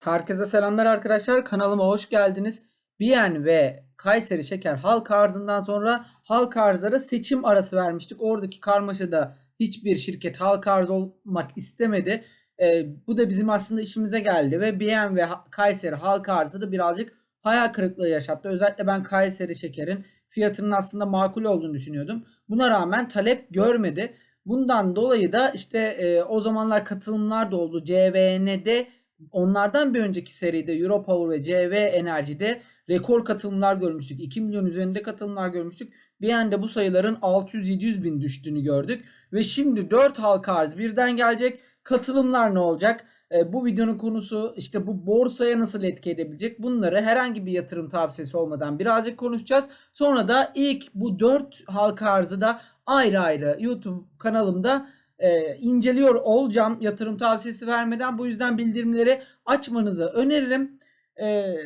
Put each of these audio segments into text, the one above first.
Herkese selamlar arkadaşlar. Kanalıma hoş geldiniz. Biyen ve Kayseri Şeker halk arzından sonra halk arzlara seçim arası vermiştik. Oradaki karmaşada hiçbir şirket halk arz olmak istemedi. Ee, bu da bizim aslında işimize geldi ve Biyen ve Kayseri halk arzı da birazcık hayal kırıklığı yaşattı. Özellikle ben Kayseri Şeker'in fiyatının aslında makul olduğunu düşünüyordum. Buna rağmen talep görmedi. Bundan dolayı da işte e, o zamanlar katılımlar da oldu. CVN'de onlardan bir önceki seride Europower ve CV Enerji'de rekor katılımlar görmüştük. 2 milyon üzerinde katılımlar görmüştük. Bir anda bu sayıların 600-700 bin düştüğünü gördük. Ve şimdi 4 halka arz birden gelecek. Katılımlar ne olacak? E, bu videonun konusu işte bu borsaya nasıl etki edebilecek? Bunları herhangi bir yatırım tavsiyesi olmadan birazcık konuşacağız. Sonra da ilk bu 4 halka arzı da ayrı ayrı YouTube kanalımda e, inceliyor olacağım yatırım tavsiyesi vermeden. Bu yüzden bildirimleri açmanızı öneririm. E,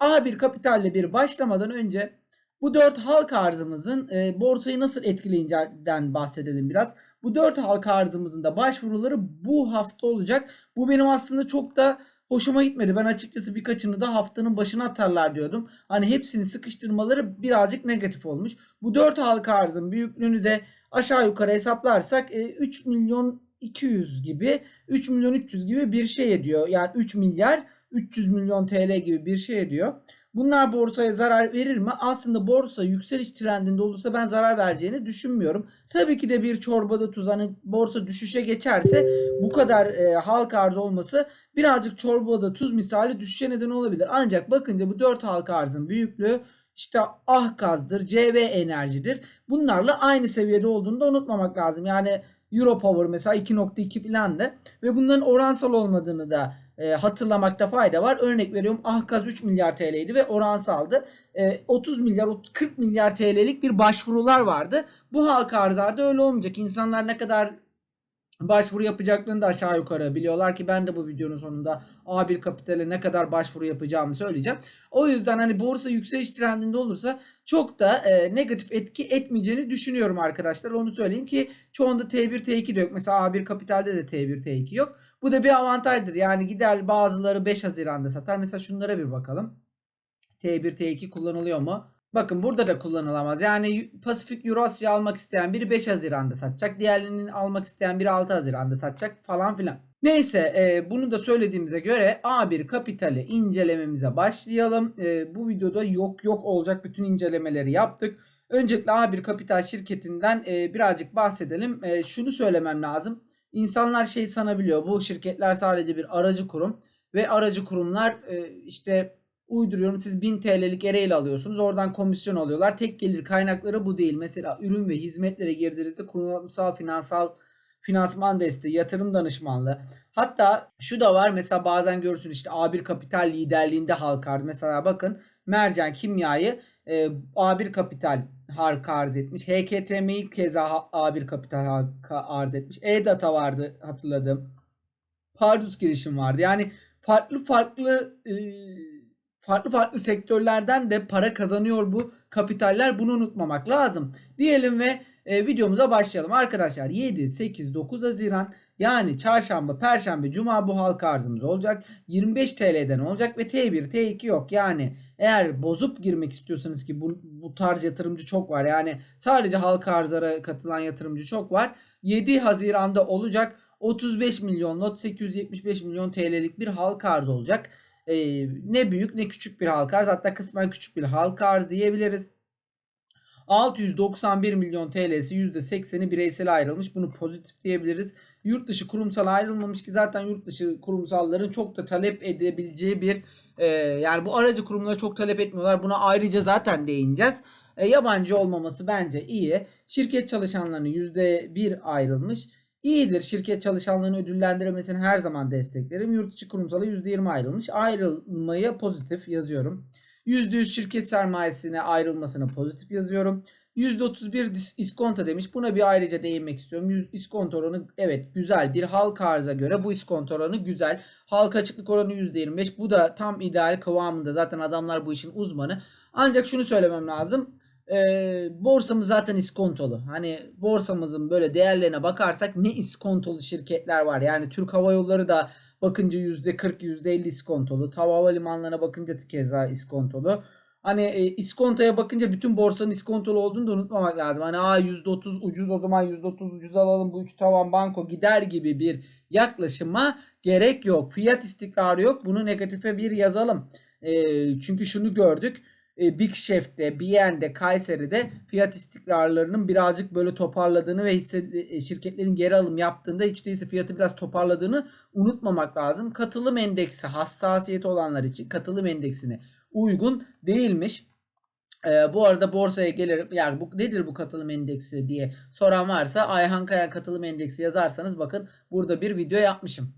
A1 Kapital'le bir başlamadan önce bu 4 halka arzımızın e, borsayı nasıl etkileyeceğinden bahsedelim biraz. Bu 4 halka arzımızın da başvuruları bu hafta olacak. Bu benim aslında çok da hoşuma gitmedi. Ben açıkçası birkaçını da haftanın başına atarlar diyordum. Hani hepsini sıkıştırmaları birazcık negatif olmuş. Bu 4 halka arzın büyüklüğünü de aşağı yukarı hesaplarsak e, 3 milyon 200 gibi 3 milyon 300 gibi bir şey ediyor. Yani 3 milyar 300 milyon TL gibi bir şey ediyor. Bunlar borsaya zarar verir mi? Aslında borsa yükseliş trendinde olursa ben zarar vereceğini düşünmüyorum. Tabii ki de bir çorbada tuz hani borsa düşüşe geçerse bu kadar e, halka arz olması birazcık çorbada tuz misali düşüşe neden olabilir. Ancak bakınca bu 4 halka arzın büyüklüğü işte Ahgaz'dır, CV Enerji'dir. Bunlarla aynı seviyede olduğunu da unutmamak lazım. Yani Europower mesela 2.2 filandı ve bunların oransal olmadığını da e, hatırlamakta fayda var. Örnek veriyorum Ahgaz 3 milyar TL'ydi ve oransaldı. E, 30 milyar 40 milyar TL'lik bir başvurular vardı. Bu halka arzlarda öyle olmayacak. İnsanlar ne kadar başvuru yapacaklarını da aşağı yukarı biliyorlar ki ben de bu videonun sonunda A1 Kapital'e ne kadar başvuru yapacağımı söyleyeceğim. O yüzden hani borsa yükseliş trendinde olursa çok da e, negatif etki etmeyeceğini düşünüyorum arkadaşlar. Onu söyleyeyim ki çoğunda T1 T2 de yok. Mesela A1 Kapital'de de T1 T2 yok. Bu da bir avantajdır. Yani gider bazıları 5 Haziran'da satar. Mesela şunlara bir bakalım. T1 T2 kullanılıyor mu? Bakın burada da kullanılamaz. Yani Pasifik Eurasya almak isteyen biri 5 Haziran'da satacak. Diğerlerinin almak isteyen biri 6 Haziran'da satacak falan filan. Neyse e, bunu da söylediğimize göre A1 Kapital'i incelememize başlayalım. E, bu videoda yok yok olacak bütün incelemeleri yaptık. Öncelikle A1 Kapital şirketinden e, birazcık bahsedelim. E, şunu söylemem lazım. İnsanlar şey sanabiliyor. Bu şirketler sadece bir aracı kurum ve aracı kurumlar e, işte uyduruyorum siz 1000 TL'lik ereğli alıyorsunuz. Oradan komisyon alıyorlar. Tek gelir kaynakları bu değil. Mesela ürün ve hizmetlere girdiğinizde kurumsal finansal finansman desteği, yatırım danışmanlığı. Hatta şu da var mesela bazen görürsün işte A1 Kapital liderliğinde halka arz. Mesela bakın Mercan Kimya'yı e, A1 Kapital halka arz etmiş. HKTM'yi keza A1 Kapital halka arz etmiş. E-Data vardı hatırladım. Pardus girişim vardı. Yani farklı farklı e, farklı farklı sektörlerden de para kazanıyor bu kapitaller. Bunu unutmamak lazım. Diyelim ve e, videomuza başlayalım. Arkadaşlar 7, 8, 9 Haziran yani çarşamba, perşembe, cuma bu halka arzımız olacak. 25 TL'den olacak ve T1, T2 yok. Yani eğer bozup girmek istiyorsanız ki bu, bu tarz yatırımcı çok var. Yani sadece halka arzlara katılan yatırımcı çok var. 7 Haziran'da olacak. 35 milyon lot 875 milyon TL'lik bir halka arz olacak. Ee, ne büyük ne küçük bir halka arz hatta kısmen küçük bir halka arz diyebiliriz. 691 milyon TL'si %80'i bireysel ayrılmış. Bunu pozitif diyebiliriz. Yurt dışı kurumsal ayrılmamış ki zaten yurt dışı kurumsalların çok da talep edebileceği bir e, yani bu aracı kurumları çok talep etmiyorlar. Buna ayrıca zaten değineceğiz. E, yabancı olmaması bence iyi. Şirket çalışanlarının %1 ayrılmış. İyidir. Şirket çalışanlarını ödüllendirmesini her zaman desteklerim. Yurt içi kurumsala %20 ayrılmış. Ayrılmaya pozitif yazıyorum. %100 şirket sermayesine ayrılmasına pozitif yazıyorum. %31 dis- iskonto demiş. Buna bir ayrıca değinmek istiyorum. Yüz- İskonto oranı evet güzel. Bir halka arza göre bu iskonto oranı güzel. Halka açıklık oranı %25. Bu da tam ideal kıvamında. Zaten adamlar bu işin uzmanı. Ancak şunu söylemem lazım. Ee, borsamız zaten iskontolu. Hani borsamızın böyle değerlerine bakarsak ne iskontolu şirketler var. Yani Türk Hava Yolları da bakınca %40 %50 iskontolu. Tav havalimanlarına bakınca keza iskontolu. Hani e, iskontoya bakınca bütün borsanın iskontolu olduğunu da unutmamak lazım. Hani aa %30 ucuz o zaman %30 ucuz alalım bu üç tavan banko gider gibi bir yaklaşıma gerek yok. Fiyat istikrarı yok. Bunu negatife bir yazalım. E, çünkü şunu gördük. E, Big Chef'te, BN'de, Kayseri'de fiyat istikrarlarının birazcık böyle toparladığını ve hisse, e, şirketlerin geri alım yaptığında hiç değilse fiyatı biraz toparladığını unutmamak lazım. Katılım endeksi hassasiyeti olanlar için katılım endeksine uygun değilmiş. Ee, bu arada borsaya gelirim. Yani bu nedir bu katılım endeksi diye soran varsa Ayhan Kayan katılım endeksi yazarsanız bakın burada bir video yapmışım.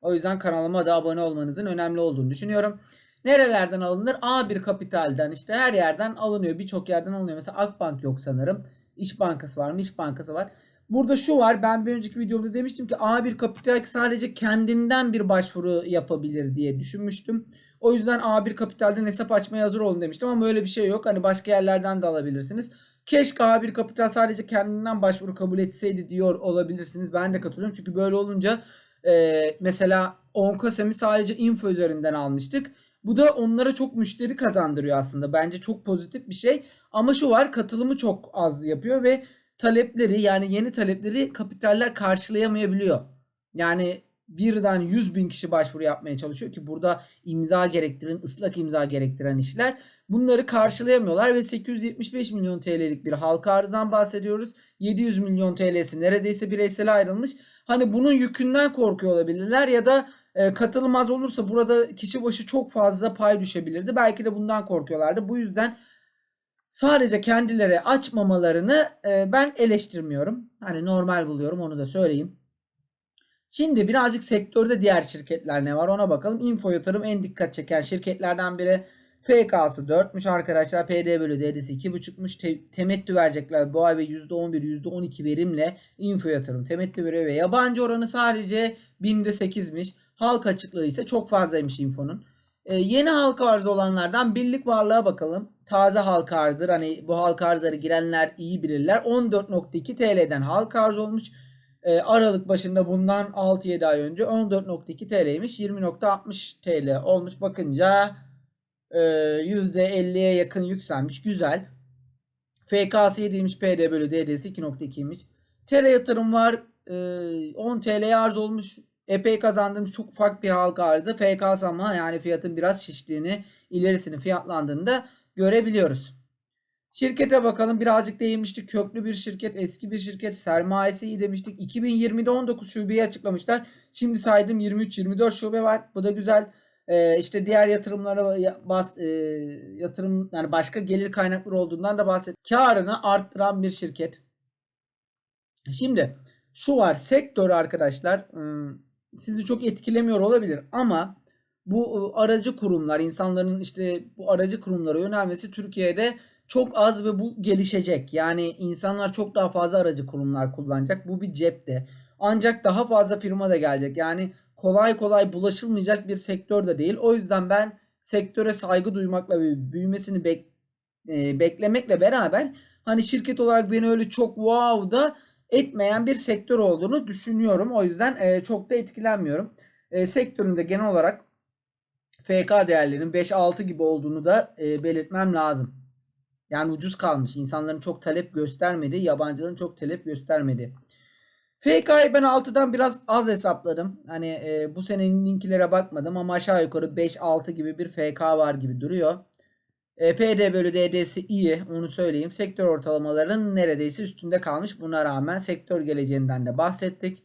O yüzden kanalıma da abone olmanızın önemli olduğunu düşünüyorum. Nerelerden alınır? A1 Kapital'den işte her yerden alınıyor. Birçok yerden alınıyor. Mesela Akbank yok sanırım. İş Bankası var mı? İş Bankası var. Burada şu var. Ben bir önceki videomda demiştim ki A1 Kapital sadece kendinden bir başvuru yapabilir diye düşünmüştüm. O yüzden A1 Kapital'den hesap açmaya hazır olun demiştim ama öyle bir şey yok. Hani başka yerlerden de alabilirsiniz. Keşke A1 Kapital sadece kendinden başvuru kabul etseydi diyor olabilirsiniz. Ben de katılıyorum. Çünkü böyle olunca e, mesela Onkasem'i sadece info üzerinden almıştık. Bu da onlara çok müşteri kazandırıyor aslında. Bence çok pozitif bir şey. Ama şu var katılımı çok az yapıyor ve talepleri yani yeni talepleri kapitaller karşılayamayabiliyor. Yani birden 100 bin kişi başvuru yapmaya çalışıyor ki burada imza gerektiren, ıslak imza gerektiren işler. Bunları karşılayamıyorlar ve 875 milyon TL'lik bir halka arzdan bahsediyoruz. 700 milyon TL'si neredeyse bireysel ayrılmış. Hani bunun yükünden korkuyor olabilirler ya da e, katılım az olursa burada kişi başı çok fazla pay düşebilirdi. Belki de bundan korkuyorlardı. Bu yüzden sadece kendileri açmamalarını e, ben eleştirmiyorum. Hani normal buluyorum onu da söyleyeyim. Şimdi birazcık sektörde diğer şirketler ne var ona bakalım. Info yatırım en dikkat çeken şirketlerden biri. FK'sı 4'müş arkadaşlar. PD bölü DD'si 2.5'muş. Te- temettü verecekler bu ay ve %11 %12 verimle info yatırım temettü veriyor ve yabancı oranı sadece binde 8'miş. Halk açıklığı ise çok fazlaymış infonun. Ee, yeni halka arzı olanlardan birlik varlığa bakalım. Taze halka arzdır. Hani bu halka arzları girenler iyi bilirler. 14.2 TL'den halka arz olmuş. Ee, Aralık başında bundan 6-7 ay önce 14.2 TL'ymiş. 20.60 TL olmuş. Bakınca e, %50'ye yakın yükselmiş. Güzel. FK'sı 7'ymiş. PD bölü DD'si 2.2'ymiş. TL yatırım var. E, 10 TL'ye arz olmuş. Epey kazandığımız çok ufak bir halka arzı. FK'sı ama yani fiyatın biraz şiştiğini, ilerisini fiyatlandığını da görebiliyoruz. Şirkete bakalım birazcık değinmiştik. Köklü bir şirket, eski bir şirket, sermayesi iyi demiştik. 2020'de 19 şubeyi açıklamışlar. Şimdi saydım 23-24 şube var. Bu da güzel. Ee, işte diğer yatırımlara e, yatırım yani başka gelir kaynakları olduğundan da bahset. Karını arttıran bir şirket. Şimdi şu var sektör arkadaşlar sizi çok etkilemiyor olabilir ama bu aracı kurumlar insanların işte bu aracı kurumlara yönelmesi Türkiye'de çok az ve bu gelişecek. Yani insanlar çok daha fazla aracı kurumlar kullanacak. Bu bir cepte. Ancak daha fazla firma da gelecek. Yani kolay kolay bulaşılmayacak bir sektör de değil. O yüzden ben sektöre saygı duymakla ve büyümesini bek e, beklemekle beraber hani şirket olarak beni öyle çok wow da etmeyen bir sektör olduğunu düşünüyorum. O yüzden e, çok da etkilenmiyorum. E, sektöründe genel olarak FK değerlerinin 5-6 gibi olduğunu da e, belirtmem lazım. Yani ucuz kalmış. İnsanların çok talep göstermedi. Yabancıların çok talep göstermedi. FK'yı ben 6'dan biraz az hesapladım. Hani e, bu senenin linkilere bakmadım ama aşağı yukarı 5-6 gibi bir FK var gibi duruyor. E, PD bölü DD'si iyi onu söyleyeyim. Sektör ortalamalarının neredeyse üstünde kalmış. Buna rağmen sektör geleceğinden de bahsettik.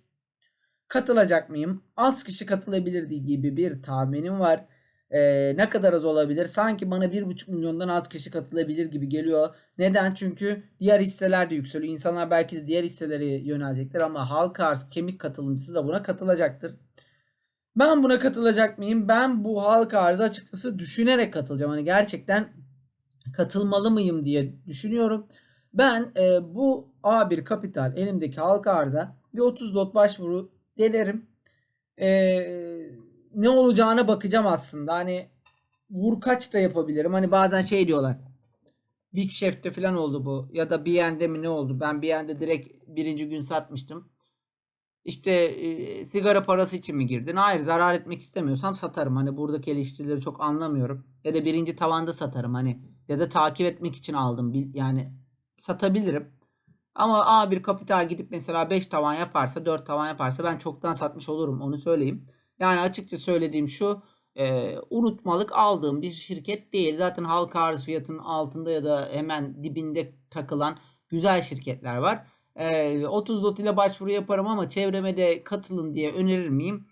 Katılacak mıyım? Az kişi katılabilirdi gibi bir tahminim var. Ee, ne kadar az olabilir? Sanki bana 1,5 milyondan az kişi katılabilir gibi geliyor. Neden? Çünkü diğer hisseler de yükseliyor. İnsanlar belki de diğer hisselere yönelecekler ama halka arz kemik katılımcısı da buna katılacaktır. Ben buna katılacak mıyım? Ben bu halka arzı açıkçası düşünerek katılacağım. Hani gerçekten katılmalı mıyım diye düşünüyorum. Ben e, bu A1 Kapital elimdeki halka arza bir 30 lot başvuru denerim. Eee ne olacağına bakacağım aslında. Hani vur kaç da yapabilirim. Hani bazen şey diyorlar. Big Chef'te falan oldu bu. Ya da BN'de mi ne oldu? Ben BN'de direkt birinci gün satmıştım. işte e, sigara parası için mi girdin? Hayır zarar etmek istemiyorsam satarım. Hani buradaki eleştirileri çok anlamıyorum. Ya da birinci tavanda satarım hani ya da takip etmek için aldım. Yani satabilirim. Ama A1 kapital gidip mesela 5 tavan yaparsa 4 tavan yaparsa ben çoktan satmış olurum onu söyleyeyim. Yani açıkça söylediğim şu e, unutmalık aldığım bir şirket değil. Zaten halka arz fiyatının altında ya da hemen dibinde takılan güzel şirketler var. E, 30 lot ile başvuru yaparım ama çevreme de katılın diye önerir miyim?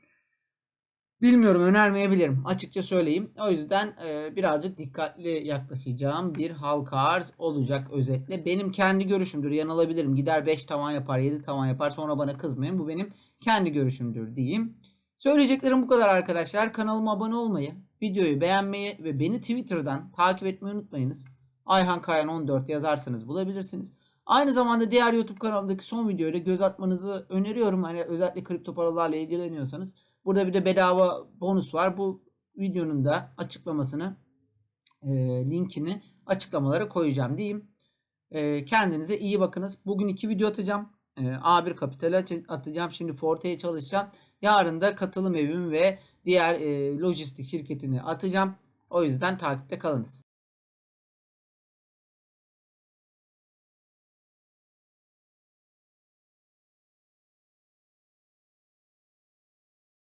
Bilmiyorum önermeyebilirim açıkça söyleyeyim. O yüzden e, birazcık dikkatli yaklaşacağım bir halka arz olacak özetle. Benim kendi görüşümdür yanılabilirim. Gider 5 tavan yapar 7 tavan yapar sonra bana kızmayın. Bu benim kendi görüşümdür diyeyim. Söyleyeceklerim bu kadar arkadaşlar. Kanalıma abone olmayı, videoyu beğenmeyi ve beni Twitter'dan takip etmeyi unutmayınız. Ayhan Kayan 14 yazarsanız bulabilirsiniz. Aynı zamanda diğer YouTube kanalımdaki son videoya da göz atmanızı öneriyorum. Hani özellikle kripto paralarla ilgileniyorsanız. Burada bir de bedava bonus var. Bu videonun da açıklamasını, e, linkini açıklamalara koyacağım diyeyim. E, kendinize iyi bakınız. Bugün iki video atacağım. E, A1 Kapital'e atacağım. Şimdi Forte'ye çalışacağım. Yarın da katılım evim ve diğer e, lojistik şirketini atacağım. O yüzden takipte kalınız.